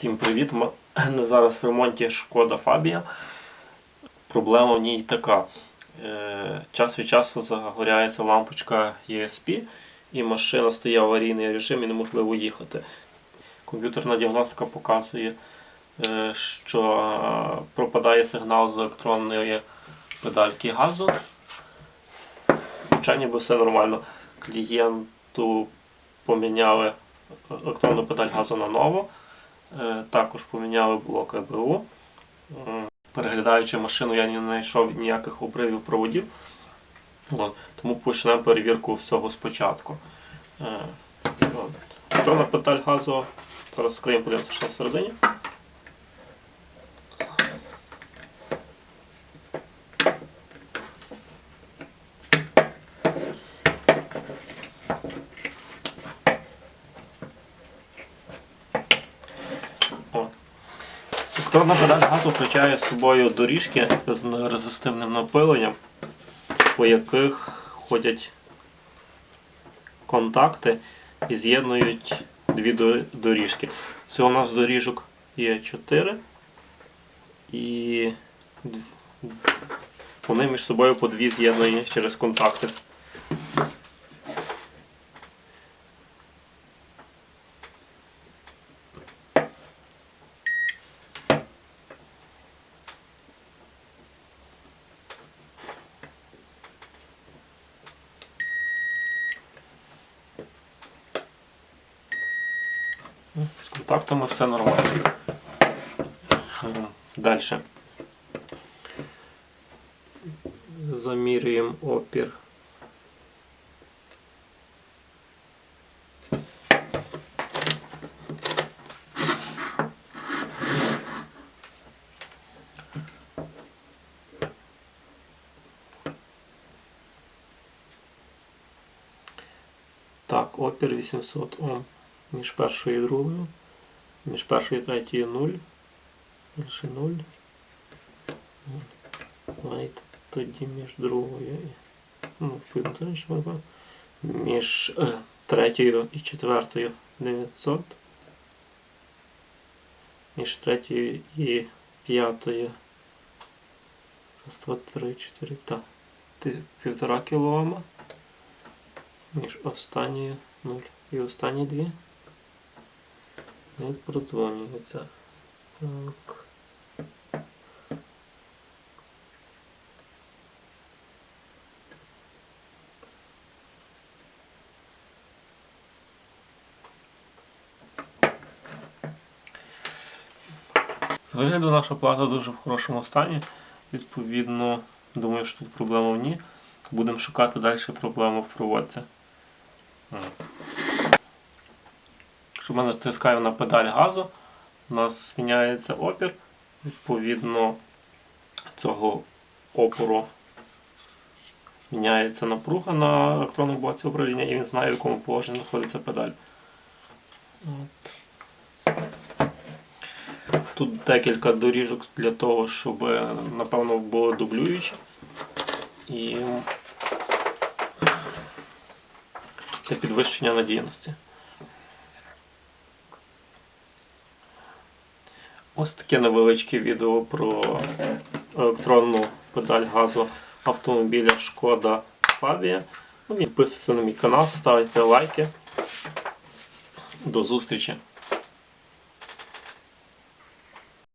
Всім привіт! М- Ми зараз в ремонті Шкода Фабія. Проблема в ній така. Е, Час від часу загоряється лампочка ESP і машина стає в аварійний режим і неможливо їхати. Комп'ютерна діагностика показує, е, що е, пропадає сигнал з електронної педальки газу. Хоча ніби все нормально. Клієнту поміняли електронну педаль газу на нову. Е, Також поміняли блок ЕБУ. Переглядаючи машину, я не знайшов ніяких обривів проводів. Тому почнемо перевірку всього спочатку. Е, от. Педаль газу. Зараз скриємо, подивимося, що всередині. От. Електронна педаль газу включає з собою доріжки з резистивним напиленням, по яких ходять контакти і з'єднують дві доріжки. Всього у нас доріжок є 4 і вони між собою по дві з'єднані через контакти. З контактами все нормально. Далі. Замірюємо опір. Так, опір 800 Ом між першою і другою. Між першою і третьою 0. Більше 0. Давайте тоді між другою і. Ну, відповідно, то інше можна. Між е, третьою і четвертою 900. Між третьою і п'ятою. Раз, два, три, чотири. Так. Ти- Півтора кілома. Між останньою 0 і останні дві. Не продзвонюється. Так. З вигляду наша плата дуже в хорошому стані. Відповідно, думаю, що тут проблема в ній. Будемо шукати далі проблему в проводці. Якщо ми натискаємо на педаль газу, у нас зміняється опір. Відповідно цього опору міняється напруга на електронному блоці управління і він знає, в якому положенні знаходиться педаль. От. Тут декілька доріжок для того, щоб, напевно, було дублюючі. І це підвищення надійності. Ось таке невеличке відео про електронну педаль газу автомобіля Шкода Фабія. Ну, Підписуйтесь на мій канал, ставте лайки. До зустрічі!